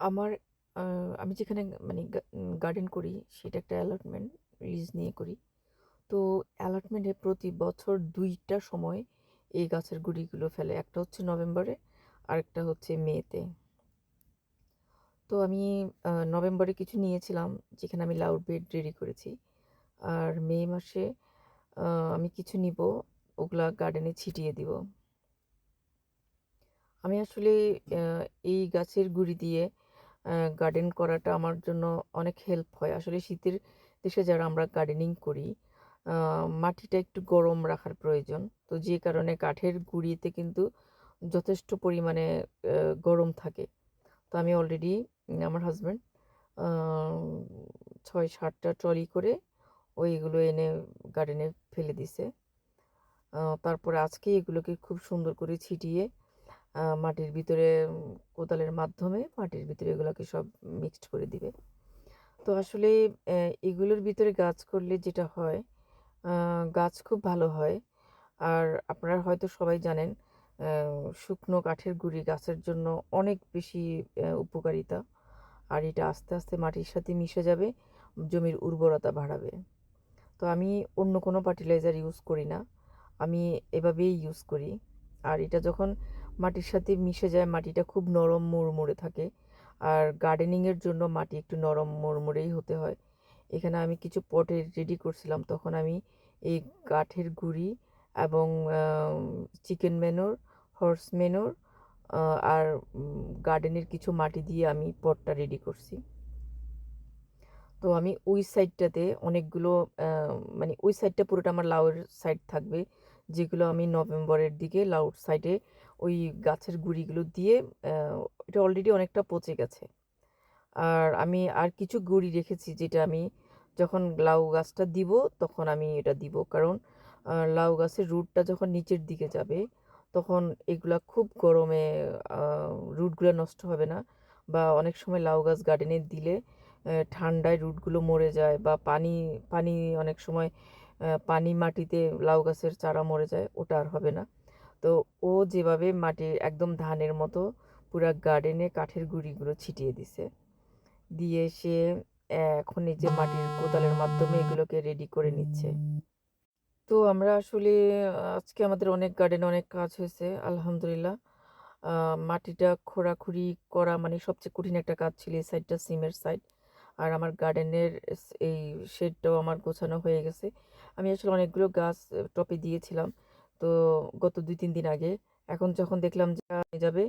আমার আমি যেখানে মানে গার্ডেন করি সেটা একটা অ্যালটমেন্ট লিজ নিয়ে করি। তো অ্যালটমেন্টে প্রতি বছর দুইটা সময় এই গাছের গুড়িগুলো ফেলে। একটা হচ্ছে নভেম্বরে, আরেকটা হচ্ছে মেতে। তো আমি নভেম্বরে কিছু নিয়েছিলাম যেখানে আমি লাউ বেড রেডি করেছি। আর মে মাসে আমি কিছু নিব ওগুলা গার্ডেনে ছিটিয়ে দিব। আমি আসলে এই গাছের গুঁড়ি দিয়ে গার্ডেন করাটা আমার জন্য অনেক হেল্প হয়। আসলে শীতের দেশে যারা আমরা গার্ডেনিং করি, মাটিটা একটু গরম রাখার প্রয়োজন। তো যে কারণে কাঠের গুঁড়িতে কিন্তু যথেষ্ট পরিমাণে গরম থাকে। তো আমি অলরেডি আমার হাসব্যান্ড আ ৬-৭ টা ট্রলি করে ওইগুলো এনে গার্ডেনে ফেলে দিছে। তারপরে আজকে এগুলোকে খুব সুন্দর করে ছিটিয়ে মাটির ভিতরে কোদালের মাধ্যমে মাটির ভিতরে এগুলোকে সব মিক্সড করে দিবে। তো আসলে এগুলোর ভিতরে গাছ করলে যেটা হয়, গাছ খুব ভালো হয়। আর আপনারা হয়তো সবাই জানেন শুকনো কাঠের গুঁড়ি গাছের জন্য অনেক বেশি উপকারিতা। আর এটা আস্তে, আস্তে মাটির সাথে মিশে যাবে, জমির উর্বরতা বাড়াবে। তো আমি অন্য কোনো ফার্টিলাইজার ইউজ করি না। আমি এভাবেই ইউজ করি। আর এটা যখন মাটির সাথে মিশে যায় মাটিটা খুব নরম মুড়মুড়ে থাকে। আর গার্ডেনিংয়ের জন্য মাটি একটু নরম মুড়মুড়েই হতে হয়। এখানে আমি কিছু পটে রেডি করছিলাম তখন আমি এই কাঠের গুঁড়ি এবং চিকেন ম্যানুর, হর্স ম্যানুর আর গার্ডেনের কিছু মাটি দিয়ে আমি পটটা রেডি করছি। তো আমি ওই সাইডটাতে অনেকগুলো মানে ওই সাইডটা পুরোটা আমার লাউয়ের সাইড থাকবে। যেগুলো আমি নভেম্বরের দিকে লাউর সাইডে ওই গাছের গুঁড়িগুলো দিয়ে এটা অলরেডি অনেকটা পচে গেছে। আর আমি আর কিছু গুঁড়ি রেখেছি যেটা আমি যখন লাউ গাছটা দিব তখন আমি এটা দিব। কারণ লাউ গাছের রুটটা যখন নিচের দিকে যাবে তখন এগুলা খুব গরমে রুটগুলো নষ্ট হবে না। বা অনেক সময় লাউ গাছ গার্ডেনে দিলে ঠান্ডায় রুটগুলো মরে যায় বা পানি পানি অনেক সময় পানি মাটিতে লাউ গাছের চারা মরে যায়, ওটা আর হবে না। তো ও যেভাবে মাটি একদম ধানের মতো পুরা গার্ডেনে কাঠের গুঁড়িগুলো ছিটিয়ে দিছে। দিয়ে সে এখন এই যে মাটির কোদালের মাধ্যমে এগুলোকে রেডি করে নিচ্ছে। তো আমরা আসলে আজকে আমাদের অনেক গার্ডেনে অনেক কাজ হয়েছে আলহামদুলিল্লাহ। মাটিটা খোঁড়াখুড়ি করা মানে সবচেয়ে কঠিন একটা কাজ ছিল এই সাইডটা সিমের সাইড। আর আমার গার্ডেনের এই শেডটাও আমার গোছানো হয়ে গেছে। আমি আসলে অনেকগুলো গাছ টপে দিয়েছিলাম। তো গত ২-৩ দিন আগে। এখন যখন দেখলাম যে, যাবে